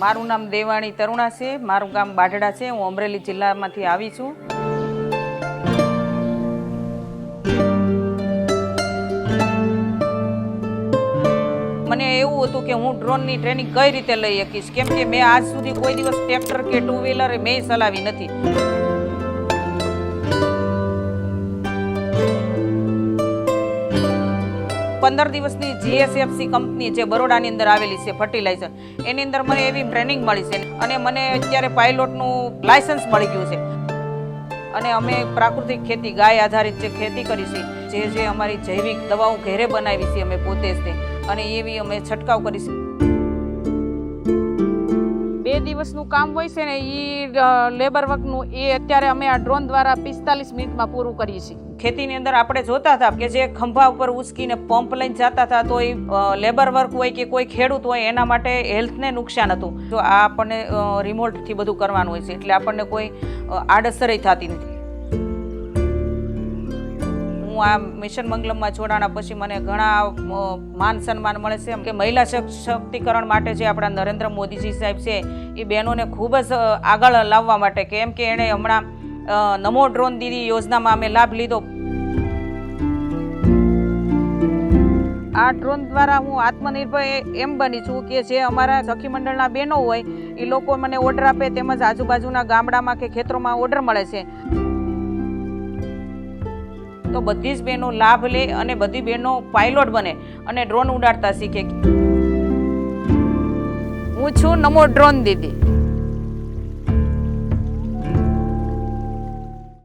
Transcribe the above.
મારું નામ દેવાણી તરુણા છે, મારું ગામ બાઢડા છે, હું અમરેલી જિલ્લામાંથી આવી છું. મને એવું હતું કે હું ડ્રોનની ટ્રેનિંગ કઈ રીતે લઈ શકીશ? કેમ કે મેં આજ સુધી કોઈ દિવસ ટ્રેક્ટર કે ટુ વ્હીલર મેં ચલાવી નથી. પંદર દિવસની જીએસએફસી કંપની જે બરોડાની અંદર આવેલી છે ફર્ટિલાઇઝર એની અંદર મને એવી ટ્રેનિંગ મળી છે અને મને અત્યારે પાયલોટનું લાયસન્સ મળી ગયું છે. અને અમે પ્રાકૃતિક ખેતી, ગાય આધારિત જે ખેતી કરી છે, જે જે અમારી જૈવિક દવાઓ ઘેરે બનાવી છે અમે પોતે જ અને એવી અમે છંટકાવ કરી છે. બે દિવસનું કામ હોય છે ને એ લેબર વર્કનું એ અત્યારે અમે આ ડ્રોન દ્વારા પિસ્તાલીસ મિનિટમાં પૂરું કરીએ છીએ. ખેતીની અંદર આપણે જોતા હતા કે જે ખંભા ઉપર ઉચકીને પંપ લઈને જતા હતા તો એ લેબર વર્ક હોય કે કોઈ ખેડૂત હોય એના માટે હેલ્થને નુકસાન હતું. જો આ આપણને રિમોટથી બધું કરવાનું હોય છે. એટલે આપણને કોઈ અ, થતી નથી. હું આ મિશન મંગલમમાં જોડાણા પછી મને ઘણા માન સન્માન મળે છે કે મહિલા સશક્તિકરણ શક્તિકરણ માટે જે આપણા નરેન્દ્ર મોદીજી સાહેબ છે, એ બહેનોને ખૂબ જ આગળ લાવવા માટે કેમ કે એણે હમણાં નમો ડ્રોન દીદી યોજનામાં અમે લાભ લીધો. આ ડ્રોન દ્વારા હું આત્મનિર્ભર એમ બની છું કે જે અમારા સખી મંડળના બહેનો હોય, એ લોકો મને ઓર્ડર આપે તેમજ આજુબાજુના ગામડામાં કે ખેતરોમાં ઓર્ડર મળે છે. તો બધી જ બહેનો લાભ લે અને બધી બહેનો પાયલોટ બને અને ડ્રોન ઉડાડતા શીખે. હું છું નમો ડ્રોન દીદી.